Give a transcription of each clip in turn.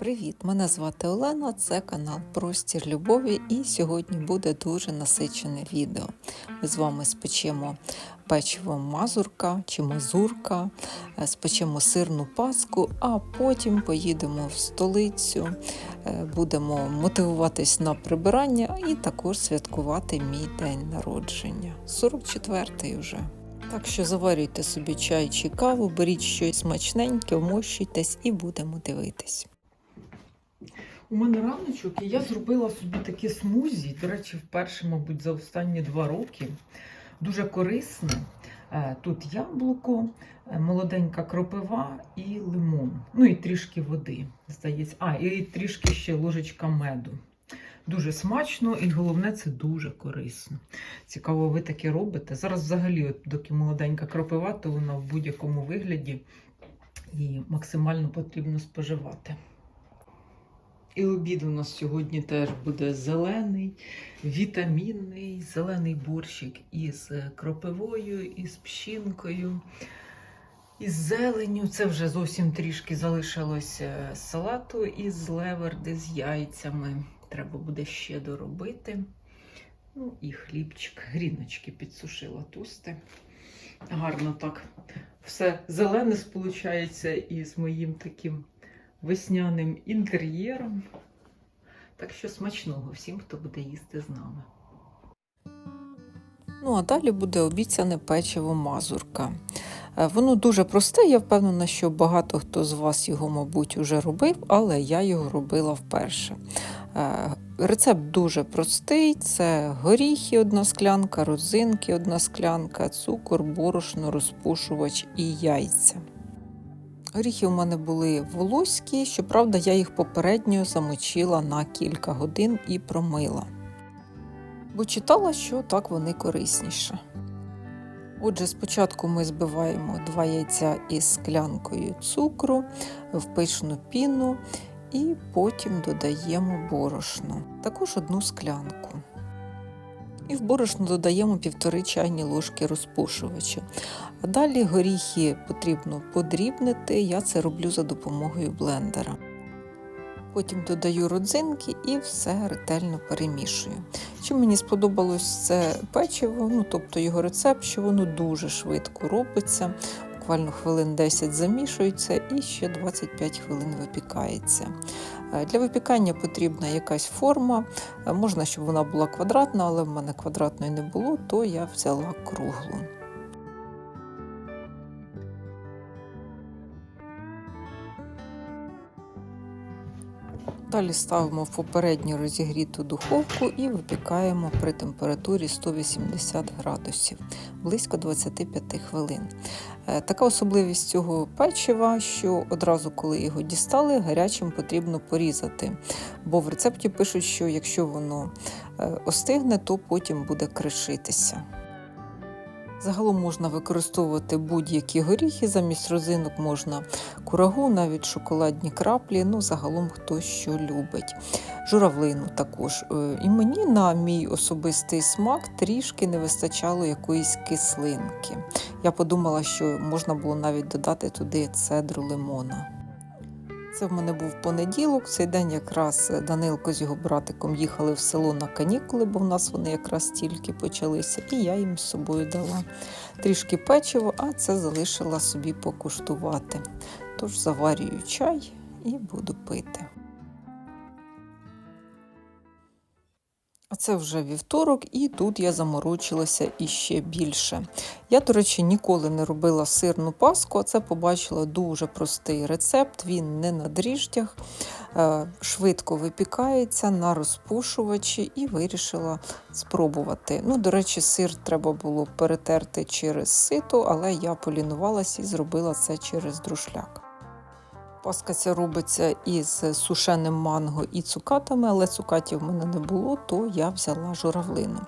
Привіт! Мене звати Олена, це канал Простір Любові, і сьогодні буде дуже насичене відео. Ми з вами спечемо печиво мазурка чи мазурка, е, спечемо сирну паску, а потім поїдемо в столицю, е, будемо мотивуватись на прибирання і також святкувати мій день народження. 44-й вже. Так що заварюйте собі чай чи каву, беріть щось смачненьке, вмощуйтесь і будемо дивитись. У мене раночок, і я зробила собі такі смузі. До речі, вперше, мабуть, за останні два роки. Дуже корисне. Е, Тут яблуко, е, молоденька кропива і лимон. Ну і трішки води, здається. А, і трішки ще ложечка меду. Дуже смачно і головне, це дуже корисно. Цікаво, ви таке робите. Зараз взагалі, от, доки молоденька кропива, то вона в будь-якому вигляді і максимально потрібно споживати. І обід у нас сьогодні теж буде зелений, вітамінний, зелений борщик із кропивою, із пщінкою, із зеленню. Це вже зовсім трішки залишилося салату із леверди з яйцями. Треба буде ще доробити. Ну і хлібчик, гріночки підсушила тости. Гарно так. Все зелене сполучається із моїм таким весняним інтер'єром. Так що смачного всім, хто буде їсти з нами. Ну, а далі буде обіцяне печиво мазурка. Е, Воно дуже просте, я впевнена, що багато хто з вас його, мабуть, вже робив, але я його робила вперше. Е, Рецепт дуже простий: це горіхи, одна склянка, розинки, одна склянка, цукор, борошно, розпушувач і яйця. Горіхи у мене були волоські, щоправда, я їх попередньо замочила на кілька годин і промила. Бо читала, що так вони корисніше. Отже, спочатку ми збиваємо два яйця із склянкою цукру в пишну піну і потім додаємо борошно, також одну склянку. І в борошно додаємо півтори чайні ложки розпушувача. А далі горіхи потрібно подрібнити, я це роблю за допомогою блендера. Потім додаю родзинки і все ретельно перемішую. Чим мені сподобалось це печиво, ну тобто його рецепт, що воно дуже швидко робиться, буквально хвилин 10 замішується і ще 25 хвилин випікається. Е, Для випікання потрібна якась форма. Е, Можна, щоб вона була квадратна, але в мене квадратної не було, то я взяла круглу. Далі ставимо в попередньо розігріту духовку і випікаємо при температурі 180 градусів близько 25 хвилин. Е, Така особливість цього печива, що одразу, коли його дістали, гарячим потрібно порізати. Бо в рецепті пишуть, що якщо воно е, остигне, то потім буде кришитися. Загалом можна використовувати будь-які горіхи, замість розинок можна курагу, навіть шоколадні краплі, ну загалом хто що любить. Журавлину також. Е, І мені, на мій особистий смак, трішки не вистачало якоїсь кислинки. Я подумала, що можна було навіть додати туди цедру лимона. Це в мене був понеділок. Цей день якраз Данилко з його братиком їхали в село на канікули, бо в нас вони якраз тільки почалися, і я їм з собою дала трішки печиво, а це залишила собі покуштувати. Тож заварюю чай і буду пити. А це вже вівторок, і тут я заморочилася іще більше. Я, до речі, ніколи не робила сирну паску, а це побачила дуже простий рецепт. Він не на дріждях, е, швидко випікається на розпушувачі і вирішила спробувати. Ну, до речі, сир треба було перетерти через сито, але я полінувалася і зробила це через друшляк. Паска ця робиться із сушеним манго і цукатами, але цукатів в мене не було, то я взяла журавлину.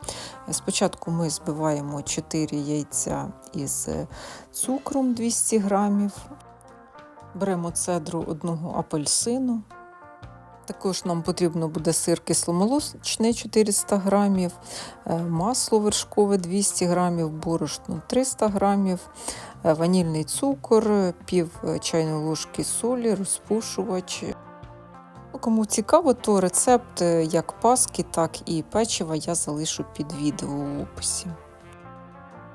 Спочатку ми збиваємо 4 яйця із цукром 200 грамів, беремо цедру одного апельсину. Також нам потрібно буде сир кисломолочний 400 грамів, е, масло вершкове 200 грамів, борошно 300 грамів, ванільний цукор, пів чайної ложки солі, розпушувач, Ну, Кому цікаво, то рецепт е, як паски, так і печива я залишу під відео в описі.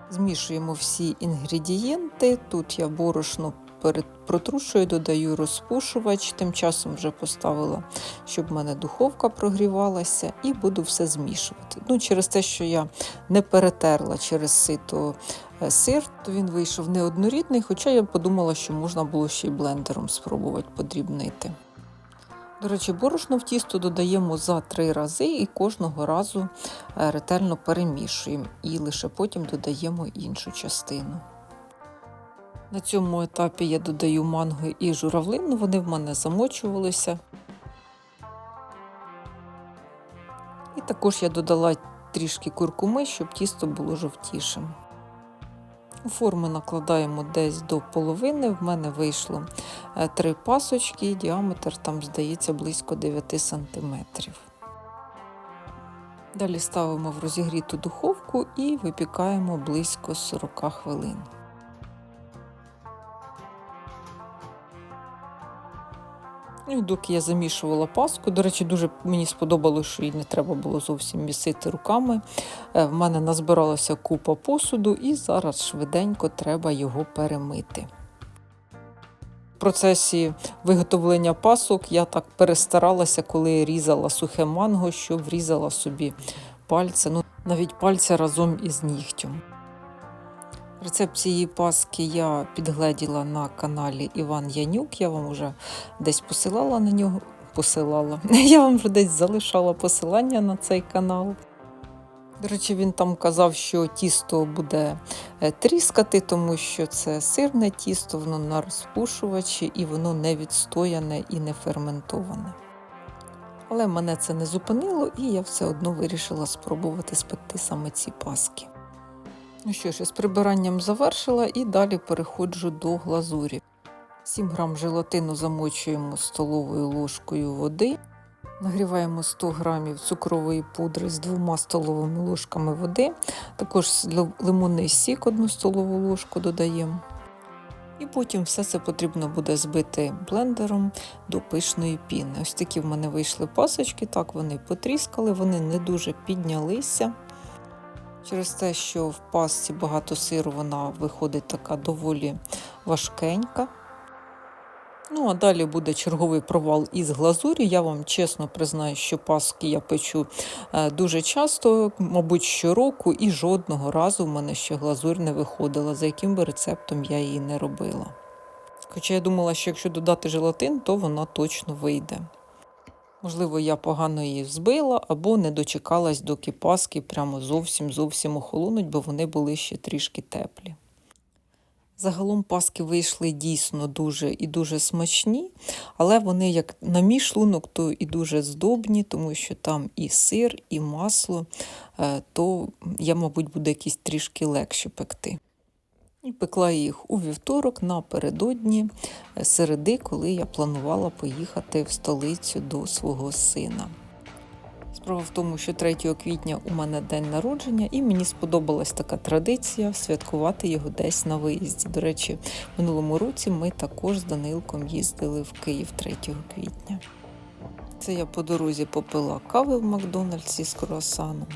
Змішуємо всі інгредієнти. Тут я борошно протрушую, додаю розпушувач. Тим часом вже поставила, щоб в мене духовка прогрівалася, і буду все змішувати. Ну, через те, що я не перетерла через сито е, сир, то він вийшов неоднорідний, хоча я подумала, що можна було ще й блендером спробувати подрібнити. До речі, борошно в тісто додаємо за три рази і кожного разу е, ретельно перемішуємо, і лише потім додаємо іншу частину. На цьому етапі я додаю манго і журавлину, вони в мене замочувалися. І також я додала трішки куркуми, щоб тісто було жовтішим. У форму накладаємо десь до половини. В мене вийшло е, три пасочки, діаметр там, здається, близько 9 см. Далі ставимо в розігріту духовку і випікаємо близько 40 хвилин. І доки я замішувала паску, до речі, дуже мені сподобалося, що її не треба було зовсім місити руками. Е, В мене назбиралася купа посуду, і зараз швиденько треба його перемити. В процесі виготовлення пасок я так перестаралася, коли різала сухе манго, що врізала собі пальця, ну навіть пальця разом із нігтем. Рецепт цієї паски я підгледіла на каналі Іван Янюк. Я вам вже десь посилала на нього. Посилала. Я вам вже десь залишала посилання на цей канал. До речі, він там казав, що тісто буде е, тріскати, тому що це сирне тісто, воно на розпушувачі і воно не відстояне і не ферментоване. Але мене це не зупинило, і я все одно вирішила спробувати спекти саме ці паски. Ну що ж, із прибиранням завершила і далі переходжу до глазурі. 7 грам желатину замочуємо столовою ложкою води. Нагріваємо 100 грамів цукрової пудри з двома столовими ложками води. Також лимонний сік 1 столову ложку додаємо. І потім все це потрібно буде збити блендером до пишної піни. Ось такі в мене вийшли пасочки, так вони потріскали, вони не дуже піднялися. Через те, що в пасці багато сиру, вона виходить така доволі важкенька. Ну, а далі буде черговий провал із глазурі. Я вам чесно признаю, що паски я печу е, дуже часто, мабуть, щороку, і жодного разу в мене ще глазурь не виходила, за яким би рецептом я її не робила. Хоча я думала, що якщо додати желатин, то вона точно вийде. Можливо, я погано її взбила або не дочекалась, доки паски прямо зовсім зовсім охолонуть, бо вони були ще трішки теплі. Загалом паски вийшли дійсно дуже і дуже смачні, але вони, як на мій шлунок, то і дуже здобні, тому що там і сир, і масло, е, то я, мабуть, буду якісь трішки легше пекти. І пекла їх у вівторок напередодні е, середи, коли я планувала поїхати в столицю до свого сина. Справа в тому, що 3 квітня у мене день народження, і мені сподобалась така традиція святкувати його десь на виїзді. До речі, минулому році ми також з Данилком їздили в Київ 3 квітня. Це я по дорозі попила кави в Макдональдсі з круасаном.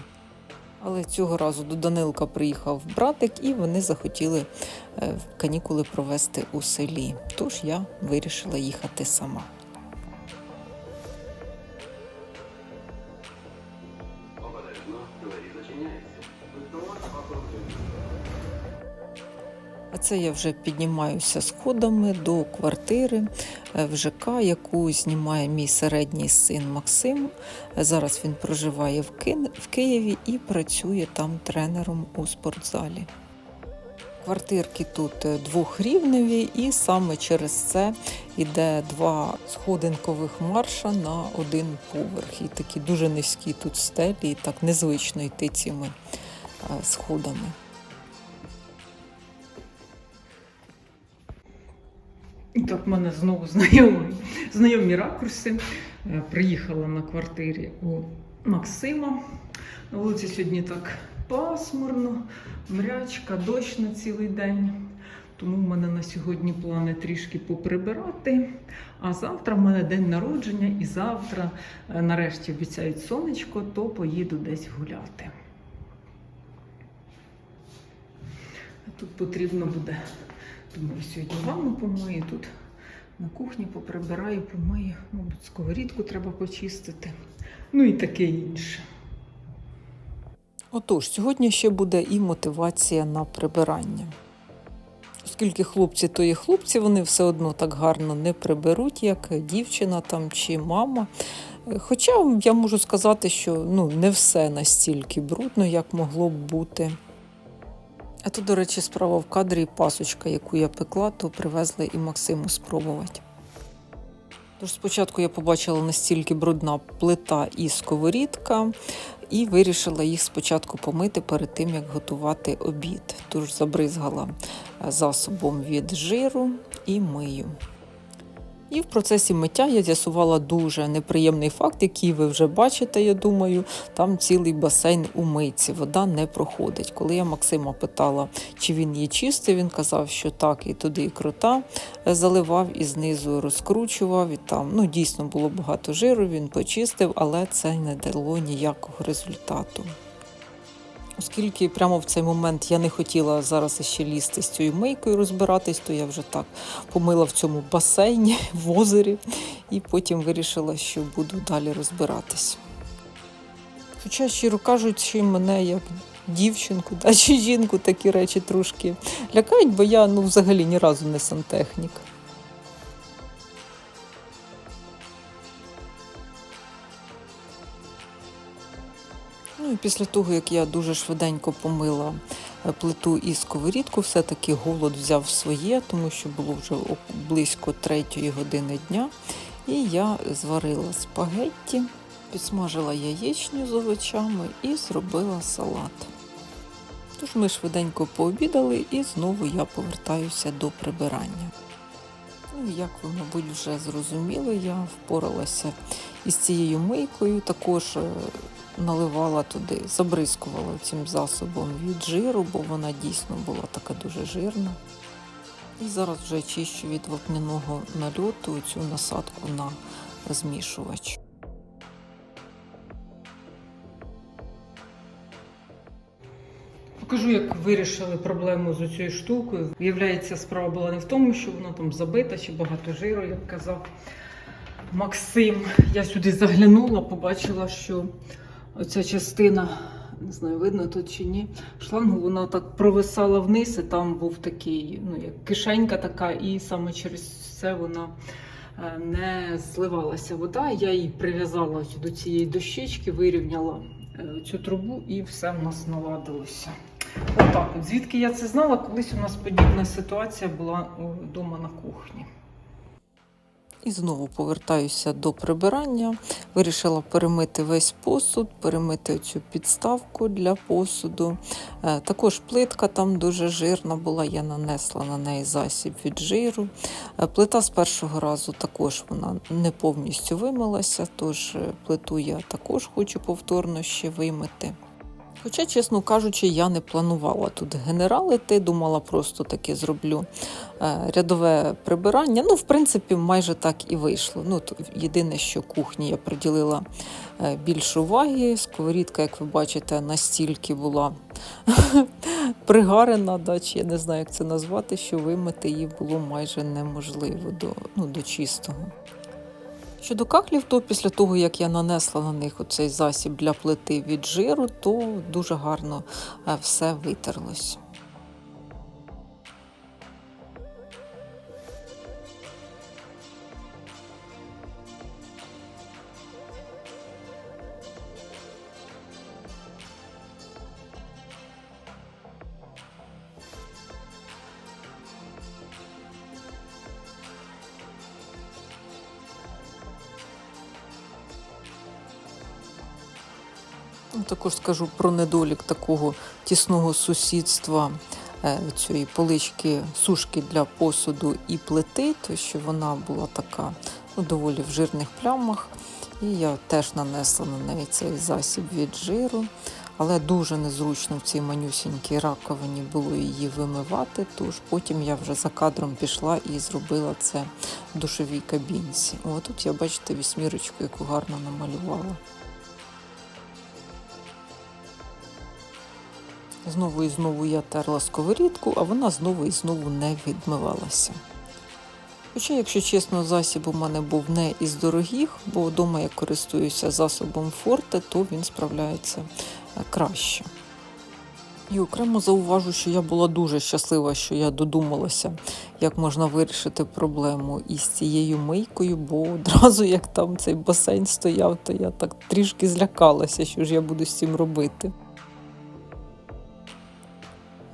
Але цього разу до Данилка приїхав братик, і вони захотіли е, канікули провести у селі. Тож я вирішила їхати сама. Це я вже піднімаюся сходами до квартири е, в ЖК, яку знімає мій середній син Максим. Зараз він проживає в Києві і працює там тренером у спортзалі. Квартирки тут е, двохрівневі, і саме через це йде два сходинкових марша на один поверх. І такі дуже низькі тут стелі, і так незвично йти цими е, сходами. І так, в мене знову знайомі, знайомі ракурси. Е, Приїхала на квартирі у Максима. На вулиці сьогодні так пасмурно, мрячка, дощ на цілий день. Тому в мене на сьогодні плани трішки поприбирати. А завтра в мене день народження, і завтра, е, нарешті, обіцяють сонечко, то поїду десь гуляти. Тут потрібно буде, думаю, сьогодні ванну помию, тут на кухні поприбираю, помию, мабуть, сковорідку треба почистити. Ну і таке інше. Отож, сьогодні ще буде і мотивація на прибирання. Оскільки хлопці то є хлопці, вони все одно так гарно не приберуть, як дівчина там чи мама. Хоча я можу сказати, що ну, не все настільки брудно, як могло б бути. А тут, до речі, справа в кадрі пасочка, яку я пекла, то привезли і Максиму спробувати. Тож спочатку я побачила настільки брудна плита і сковорідка, і вирішила їх спочатку помити перед тим, як готувати обід. Тож забризгала е, засобом від жиру і мию. І в процесі миття я з'ясувала дуже неприємний факт, який ви вже бачите, я думаю. Там цілий басейн у мийці, вода не проходить. Коли я Максима питала, чи він є чистий, він казав, що так, і туди і крота е, заливав, і знизу розкручував. І там ну, дійсно було багато жиру, він почистив, але це не дало ніякого результату. Оскільки прямо в цей момент я не хотіла зараз ще лізти з цією мийкою розбиратись, то я вже так помила в цьому басейні, в озері, і потім вирішила, що буду далі розбиратись. Хоча, щиро кажучи, мене як дівчинку та чи жінку такі речі трошки лякають, бо я ну, взагалі ні разу не сантехнік. Після того, як я дуже швиденько помила е, плиту і сковорідку, все-таки голод взяв своє, тому що було вже близько третьої години дня. І я зварила спагетті, підсмажила яєчню з овочами і зробила салат. Тож ми швиденько пообідали і знову я повертаюся до прибирання. Ну, як ви, мабуть, вже зрозуміли, я впоралася із цією мийкою, також е, наливала туди, забризкувала цим засобом від жиру, бо вона дійсно була така дуже жирна. І зараз вже чищу від вапняного нальоту цю насадку на змішувач. Покажу, як вирішили проблему з цією штукою. Виявляється, справа була не в тому, що вона там забита чи багато жиру, як казав Максим. Я сюди заглянула, побачила, що оця частина, не знаю, видно тут чи ні, шлангу вона так провисала вниз, і там був такий, ну, як кишенька така, і саме через це вона е, не зливалася вода. Я її прив'язала до цієї дощечки, вирівняла е, цю трубу і все в нас наладилося. Отак, от звідки я це знала, колись у нас подібна ситуація була вдома на кухні. І знову повертаюся до прибирання. Вирішила перемити весь посуд, перемити цю підставку для посуду. Е, Також плитка там дуже жирна була, я нанесла на неї засіб від жиру. Е, Плита з першого разу також вона не повністю вимилася, тож е, плиту я також хочу повторно ще вимити. Хоча, чесно кажучи, я не планувала тут генералити, думала, просто таке зроблю е, рядове прибирання. Ну, в принципі, майже так і вийшло. Ну, єдине, що кухні я приділила е, більше уваги. Сковорідка, як ви бачите, настільки була пригарена, да, чи я не знаю, як це назвати, що вимити її було майже неможливо до, ну, до чистого. Щодо кахлів, то після того, як я нанесла на них оцей засіб для плити від жиру, то дуже гарно е, все витерлось. Також скажу про недолік такого тісного сусідства е, цієї полички сушки для посуду і плити, то що вона була така ну, доволі в жирних плямах. І я теж нанесла на неї цей засіб від жиру. але дуже незручно в цій манюсінькій раковині було її вимивати. Тож потім я вже за кадром пішла і зробила це в душовій кабінці. О, тут я бачите вісьмірочку, яку гарно намалювала. Знову і знову я терла сковорідку, а вона знову і знову не відмивалася. Хоча, якщо чесно, засіб у мене був не із дорогих, бо вдома я користуюся засобом Форте, то він справляється е, краще. І окремо зауважу, що я була дуже щаслива, що я додумалася, як можна вирішити проблему із цією мийкою, бо одразу як там цей басейн стояв, то я так трішки злякалася, що ж я буду з цим робити.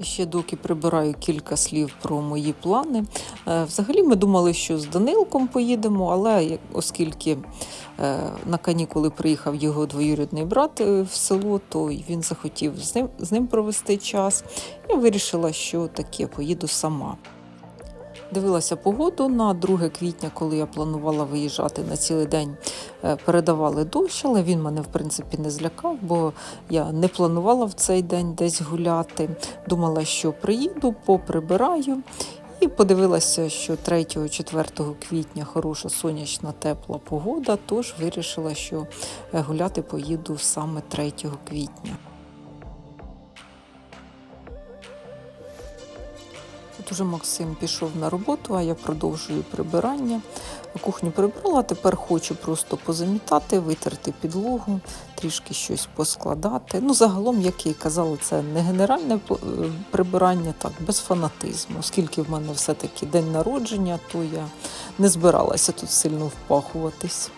Ще доки прибираю кілька слів про мої плани. Е, Взагалі ми думали, що з Данилком поїдемо, але оскільки е, на канікули приїхав його двоюрідний брат е, в село, то він захотів з ним, з ним провести час. Я вирішила, що таке поїду сама. Дивилася погоду на 2 квітня, коли я планувала виїжджати на цілий день. е, Передавали дощ, але він мене в принципі не злякав, бо я не планувала в цей день десь гуляти. Думала, що приїду, поприбираю. І подивилася, що 3-4 квітня хороша сонячна тепла погода, тож вирішила, що е, гуляти поїду саме 3 квітня. Уже Максим пішов на роботу, а я продовжую прибирання. Кухню прибрала, тепер хочу просто позамітати, витерти підлогу, трішки щось поскладати. Ну, загалом, як я і казала, це не генеральне е, прибирання, так, без фанатизму. Оскільки в мене все-таки день народження, то я не збиралася тут сильно впахуватись.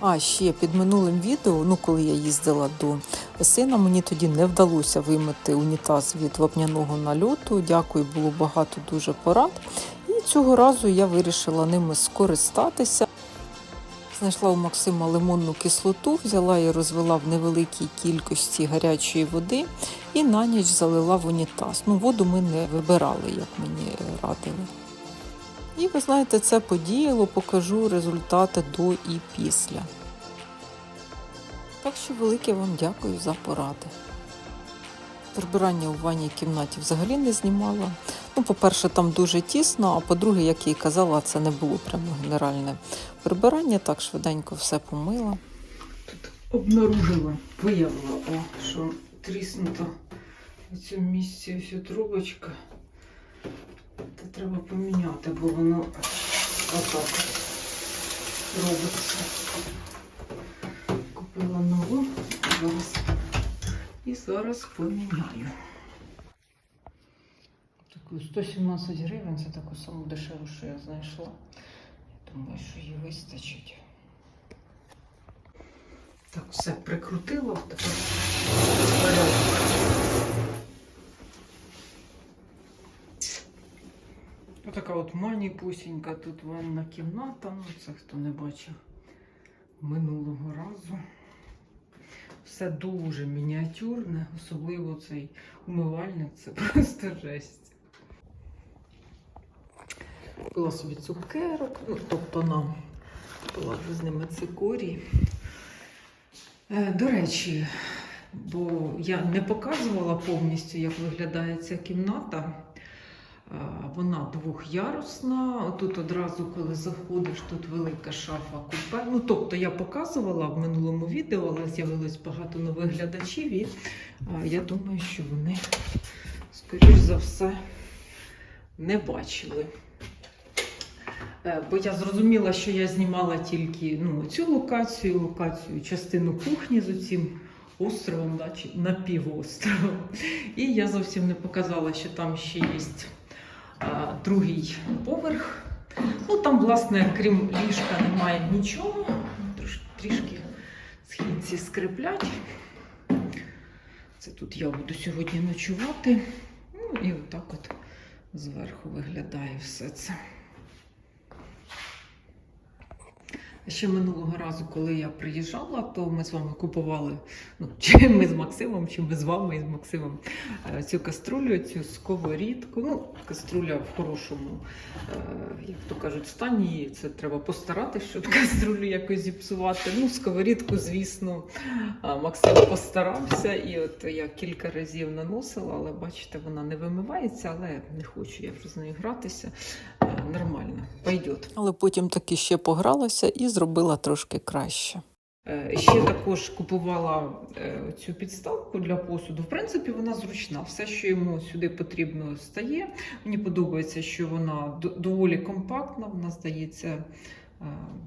А ще під минулим відео, ну коли я їздила до сина, мені тоді не вдалося вимити унітаз від вапняного нальоту. Дякую, було багато дуже порад. І цього разу я вирішила ними скористатися. Знайшла у Максима лимонну кислоту, взяла і розвела в невеликій кількості гарячої води і на ніч залила в унітаз. Ну, воду ми не вибирали, як мені радили. І ви знаєте, це подіяло, покажу результати до і після. Так що велике вам дякую за поради. Прибирання у ванній кімнаті взагалі не знімала. Ну, по-перше, там дуже тісно, а по-друге, як я і казала, це не було прямо генеральне прибирання, так швиденько все помила. Тут обнаружила, виявила, о, що тріснута в цьому місці ось трубочка. Та треба поміняти, бо воно отак робиться. Купила нову зараз. І зараз поміняю. Таку 117 гривень, це таку саму дешеву, що я знайшла. Я думаю, що їй вистачить. Так, все прикрутила, тепер Отака от маніпусінька тут ванна кімната. Ну, це хто не бачив минулого разу. Все дуже мініатюрне, особливо цей умивальник, це просто жесть. Купила собі цукерок, ну, тобто нам була з ними цикорій. Е, До речі, бо я не показувала повністю, як виглядає ця кімната. Е, Вона двохярусна. Тут одразу, коли заходиш, тут велика шафа купе. Ну, тобто я показувала в минулому відео, але з'явилось багато нових глядачів, і е, я думаю, що вони, скоріш за все, не бачили. Е, Бо я зрозуміла, що я знімала тільки ну, цю локацію, локацію, частину кухні з цим островом, да, чи напівостровом. І я зовсім не показала, що там ще є другий поверх. Ну там, власне, крім ліжка, немає нічого. Трішки східці скриплять. Це тут я буду сьогодні ночувати. Ну і отак от зверху виглядає все це. Ще минулого разу, коли я приїжджала, то ми з вами купували, ну, чи ми з Максимом, чи ми з вами і з Максимом е, цю каструлю, цю сковорідку. Ну, каструля в хорошому, е, як то кажуть, стані. Це треба постаратися, щоб каструлю якось зіпсувати. Ну, сковорідку, звісно, Максим постарався. І от я кілька разів наносила, але бачите, вона не вимивається, але не хочу я вже з нею гратися. Нормально, пойдет. Але потім таки ще погралася і зробила трошки краще. Е, Ще також купувала е, цю підставку для посуду. В принципі, вона зручна. Все, що йому сюди потрібно, стає. Мені подобається, що вона доволі компактна. Вона здається е,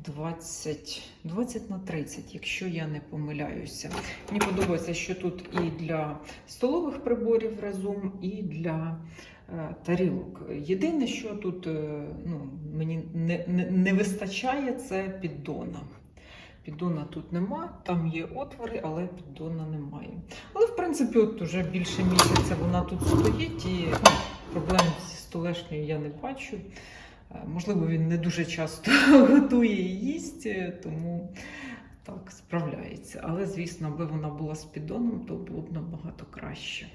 20, 20 на 30, якщо я не помиляюся. Мені подобається, що тут і для столових приборів разом, і для тарілок. Єдине, що тут е, ну, мені не, не, не вистачає, це піддона. Піддона тут нема, там є отвори, але піддона немає. Але в принципі, от уже більше місяця вона тут стоїть, і ну, проблем зі столешньою я не бачу. Е, Можливо, він не дуже часто готує і їсть, е, тому так справляється. Але, звісно, аби вона була з піддоном, то було б набагато краще.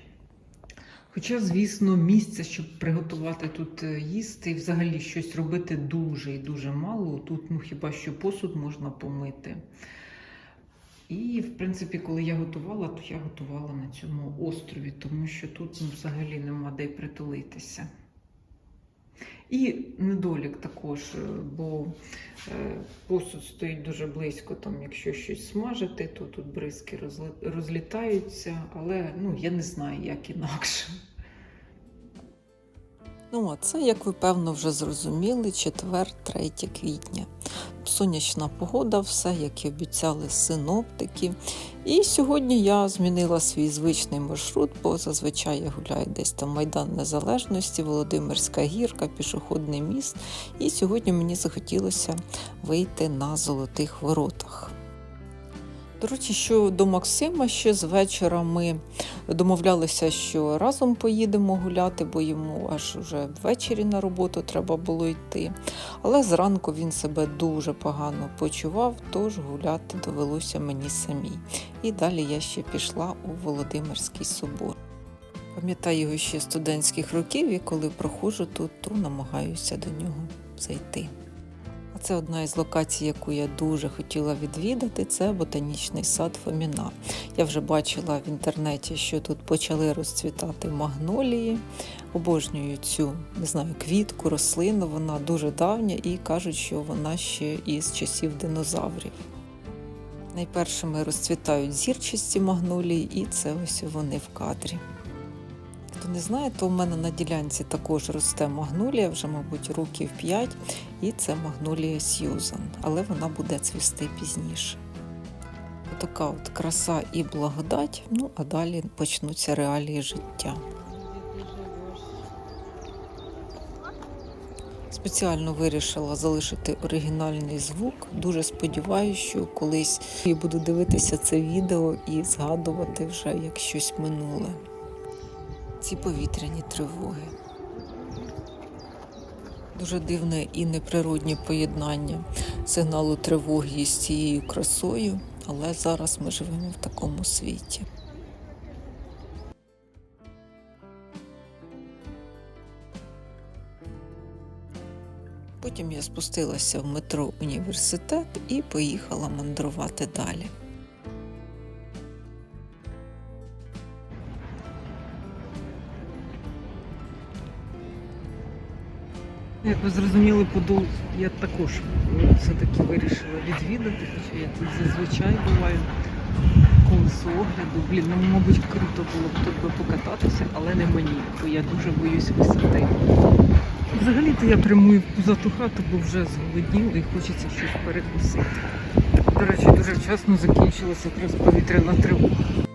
Хоча, звісно, місця, щоб приготувати тут е, їсти і взагалі щось робити дуже і дуже мало. Тут ну хіба що посуд можна помити. І, в принципі, коли я готувала, то я готувала на цьому острові, тому що тут ну, взагалі нема де притулитися. І недолік також, е, бо е, посуд стоїть дуже близько, там, якщо щось смажити, то тут бризки розлітаються, але ну, я не знаю, як інакше. Ну, а це, як ви певно вже зрозуміли, четвер, 3 квітня. Сонячна погода, все, як і обіцяли синоптики. І сьогодні я змінила свій звичний маршрут, бо зазвичай я гуляю десь там Майдан Незалежності, Володимирська гірка, пішохідний міст. І сьогодні мені захотілося вийти на золотих воротах. До речі, що до Максима ще з вечора ми домовлялися, що разом поїдемо гуляти, бо йому аж вже ввечері на роботу треба було йти. Але зранку він себе дуже погано почував, тож гуляти довелося мені самій. І далі я ще пішла у Володимирський собор. Пам'ятаю його ще студентських років, і коли проходжу тут, то намагаюся до нього зайти. А це одна із локацій, яку я дуже хотіла відвідати, це ботанічний сад Фоміна. Я вже бачила в інтернеті, що тут почали розцвітати магнолії. Обожнюю цю не знаю, квітку, рослину. Вона дуже давня і кажуть, що вона ще із часів динозаврів. Найпершими розцвітають зірчасті магнолії, і це ось вони в кадрі. Хто не знає, то в мене на ділянці також росте магнолія, вже, мабуть, років 5, і це магнолія Сьюзан, але вона буде цвісти пізніше. Така от краса і благодать, ну а далі почнуться реалії життя. Спеціально вирішила залишити оригінальний звук. Дуже сподіваюся, що колись я буду дивитися це відео і згадувати вже як щось минуле. Ці повітряні тривоги. Дуже дивне і неприроднє поєднання сигналу тривоги з цією красою, але зараз ми живемо в такому світі. Потім я спустилася в метро університет і поїхала мандрувати далі. Як ви зрозуміли, Подол я також все-таки вирішила відвідати, хоча я тут зазвичай буваю колесо огляду. Блін, ну, мабуть, круто було б тут би покататися, але не мені, бо я дуже боюсь висоти. Взагалі-то я прямую в пузату хату, бо вже зголоднів і хочеться щось перекусити. До речі, дуже вчасно закінчилася якраз повітряна тривога.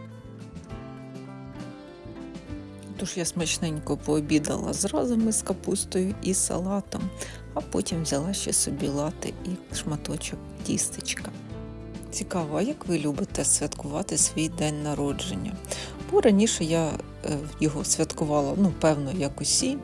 Тож я смачненько пообідала з разами з капустою і салатом, а потім взяла ще собі лати і шматочок тістечка. Цікаво, як ви любите святкувати свій день народження? Бо раніше я його святкувала, ну, певно, як усі.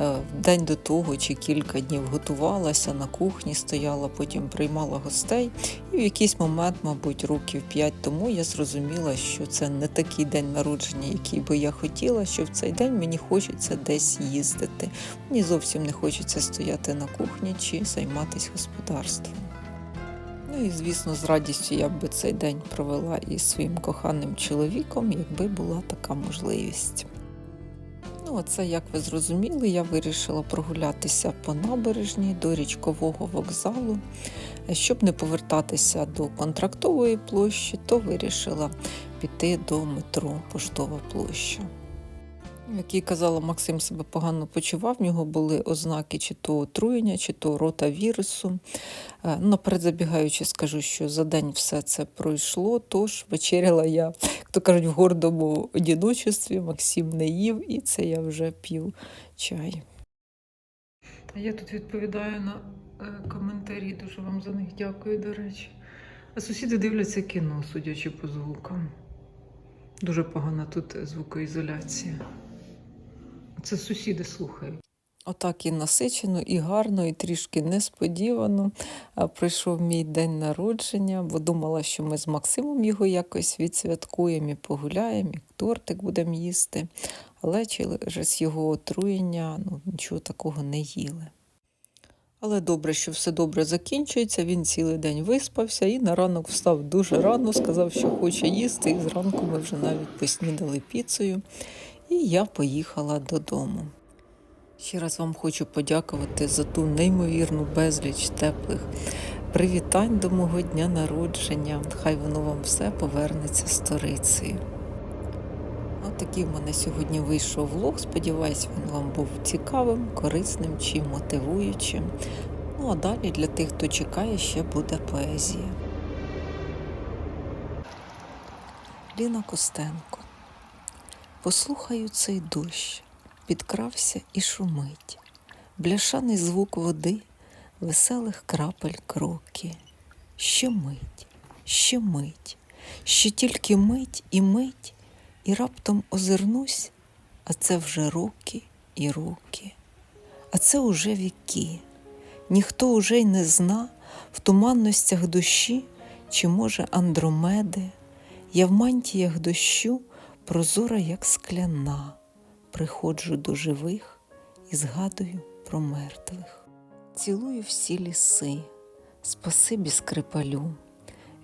Е, День до того чи кілька днів готувалася на кухні, стояла, потім приймала гостей. І в якийсь момент, мабуть, років п'ять тому я зрозуміла, що це не такий день народження, який би я хотіла, що в цей день мені хочеться десь їздити. Мені зовсім не хочеться стояти на кухні чи займатися господарством. Ну і звісно, з радістю я б цей день провела із своїм коханим чоловіком, якби була така можливість. Ну, оце, як ви зрозуміли, я вирішила прогулятися по набережній до річкового вокзалу. Щоб не повертатися до контрактової площі, то вирішила піти до метро Поштова площа. Як і казала, Максим себе погано почував, в нього були ознаки чи то отруєння, чи то рота вірусу. Е, наперед забігаючи, скажу, що за день все це пройшло, тож вечеряла я, як то кажуть, в гордому одіночестві. Максим не їв, і це я вже п'ю чай. Я тут відповідаю на е, коментарі. Дуже вам за них дякую, до речі. А сусіди дивляться кіно, судячи по звукам. Дуже погана тут звукоізоляція. Це сусіди слухають. Отак і насичено, і гарно, і трішки несподівано прийшов мій день народження, бо думала, що ми з Максимом його якось відсвяткуємо і погуляємо, і тортик будемо їсти. Але через його отруєння ну, нічого такого не їли. Але добре, що все добре закінчується. Він цілий день виспався і на ранок встав дуже рано, сказав, що хоче їсти. І зранку ми вже навіть поснідали піцею. І я поїхала додому. Ще раз вам хочу подякувати за ту неймовірну безліч теплих привітань до мого дня народження. Хай воно вам все повернеться сторицею. От такий в мене сьогодні вийшов влог. Сподіваюсь, він вам був цікавим, корисним чи мотивуючим. Ну а далі для тих, хто чекає, ще буде поезія. Ліна Костенко. Послухаю цей дощ, підкрався і шумить, бляшаний звук води, веселих крапель кроки. Ще мить, ще мить, ще тільки мить і мить, і раптом озирнусь, а це вже роки і роки, а це уже віки. Ніхто уже й не зна в туманностях душі, чи, може, Андромеди, я в мантіях дощу прозора, як скляна, приходжу до живих і згадую про мертвих. Цілую всі ліси, спасибі скрипалю.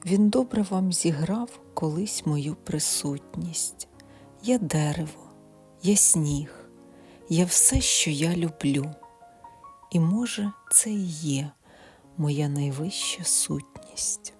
Він добре вам зіграв колись мою присутність. Я дерево, я сніг, я все, що я люблю. І може, це і є моя найвища сутність.